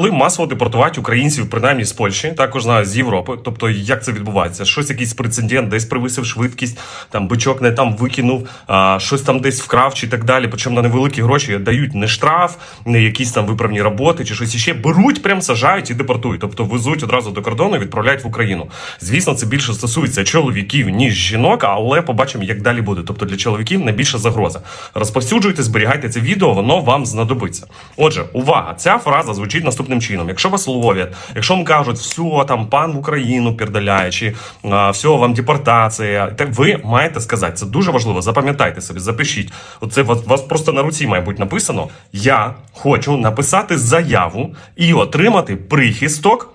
Коли масово депортувати українців, принаймні з Польщі, також знаю з Європи. Тобто, як це відбувається? Щось якийсь прецедент, десь привисив швидкість, там бичок не там викинув, а, щось там десь вкрав чи так далі. Причому на невеликі гроші дають не штраф, не якісь там виправні роботи чи щось іще. Беруть, прям сажають і депортують. Тобто везуть одразу до кордону і відправляють в Україну. Звісно, це більше стосується чоловіків ніж жінок, але побачимо, як далі буде. Тобто для чоловіків найбільша загроза. Розповсюджуйте, зберігайте це відео, воно вам знадобиться. Отже, увага! Ця фраза звучить наступним чином: якщо вас ловлять, якщо вам кажуть, все там пан в Україну передаляє, чи все вам депортація, так ви маєте сказати. Це дуже важливо. Запам'ятайте собі, запишіть. Оце вас, вас просто на руці має бути написано. Я хочу написати заяву і отримати прихисток.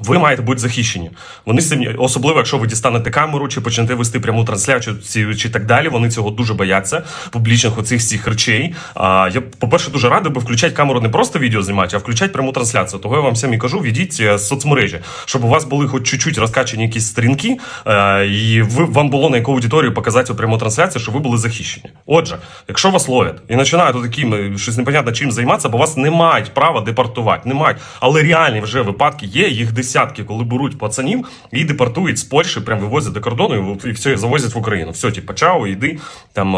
Ви маєте бути захищені. Вони самі, особливо, якщо ви дістанете камеру чи почнете вести пряму трансляцію чи, так далі. Вони цього дуже бояться публічних оцих всіх речей. А я, по-перше, дуже радий би включати камеру не просто відео знімати, а включати пряму трансляцію. Того я вам всім і кажу, відіть е, соцмережі, щоб у вас були хоч чуть-чуть розкачані якісь сторінки, е, і ви вам було на яку аудиторію показати цю пряму трансляцію, щоб ви були захищені. Отже, якщо вас ловлять і починають таким щось непонятно чим займатися, бо вас не мають права депортувати, не мають. Але реальні вже випадки є, їх десятки, коли беруть пацанів і депортують з Польщі, прям вивозять до кордону і, все завозять в Україну. Все, типу, чао, йди там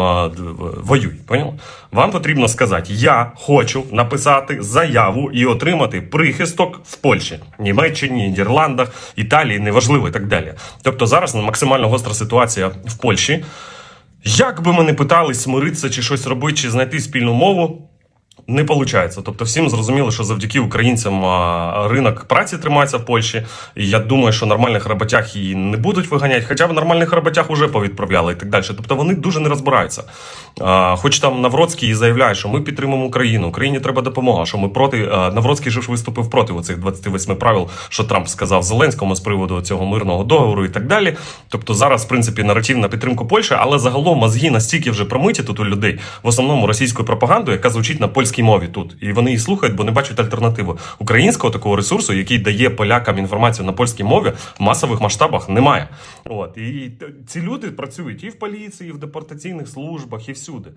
воюй. Поняли? Вам потрібно сказати: я хочу написати заяву і отримати прихисток в Польщі, Німеччині, Нідерландах, Італії, неважливо і так далі. Тобто зараз максимально гостра ситуація в Польщі. Як би ми не питались смиритися чи щось робити, чи знайти спільну мову, не виходить. Тобто, всім зрозуміло, що завдяки українцям ринок праці тримається в Польщі. Я думаю, що нормальних роботяг її не будуть виганяти, хоча б нормальних роботяг вже повідправляли і так далі. Тобто вони дуже не розбираються. Хоч там Навроцький і заявляє, що ми підтримуємо Україну, Україні треба допомога. Що ми проти Навроцький же ж виступив проти оцих 28 правил, що Трамп сказав Зеленському з приводу цього мирного договору і так далі. Тобто зараз, в принципі, наратив на підтримку Польщі, але загалом мозги настільки вже промиті тут у людей, в основному російською пропагандою, яка звучить на польській мові тут. І вони її слухають, бо не бачать альтернативу. Українського такого ресурсу, який дає полякам інформацію на польській мові, в масових масштабах немає. От і ці люди працюють і в поліції, і в депортаційних службах, і всюди.